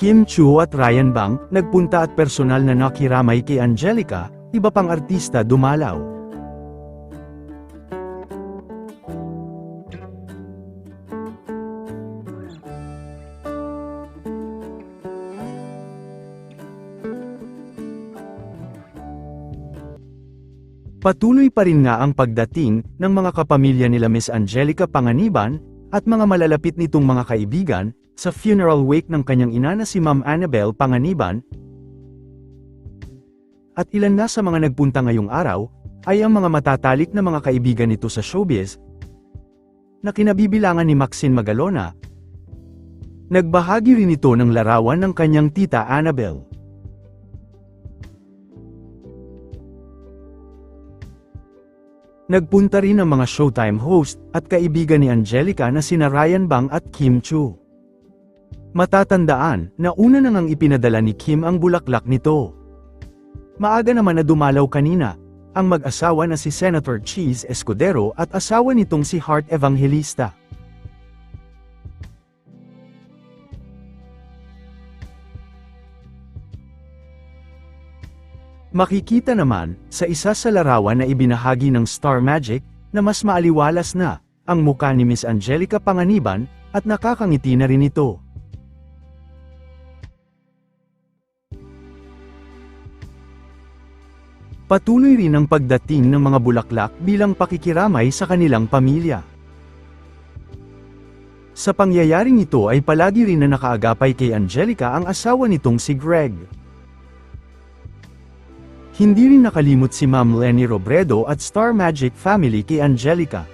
Kim Chu at Ryan Bang, nagpunta at personal na nakiramay kay Angelica, iba pang artista dumalaw. Patuloy pa rin nga ang pagdating ng mga kapamilya nila Miss Angelica Panganiban at mga malalapit nitong mga kaibigan sa funeral wake ng kanyang ina na si Ma'am Annabel Panganiban. At ilan na sa mga nagpunta ngayong araw ay ang mga matatalik na mga kaibigan nito sa showbiz na kinabibilangan ni Maxine Magalona. Nagbahagi rin ito ng larawan ng kanyang tita Annabel. Nagpunta rin ang mga Showtime host at kaibigan ni Angelica na sina Ryan Bang at Kim Chu. Matatandaan na una na ngang ipinadala ni Kim ang bulaklak nito. Maaga naman na dumalaw kanina, ang mag-asawa na si Senator Cheese Escudero at asawa nitong si Heart Evangelista. Makikita naman, sa isa sa larawan na ibinahagi ng Star Magic, na mas maaliwalas na, ang muka ni Miss Angelica Panganiban, at nakakangiti na rin ito. Patuloy rin ang pagdating ng mga bulaklak bilang pakikiramay sa kanilang pamilya. Sa pangyayaring ito ay palagi rin na nakaagapay kay Angelica ang asawa nitong si Greg. Hindi rin nakalimot si Ma'am Lenny Robredo at Star Magic Family kay Angelica.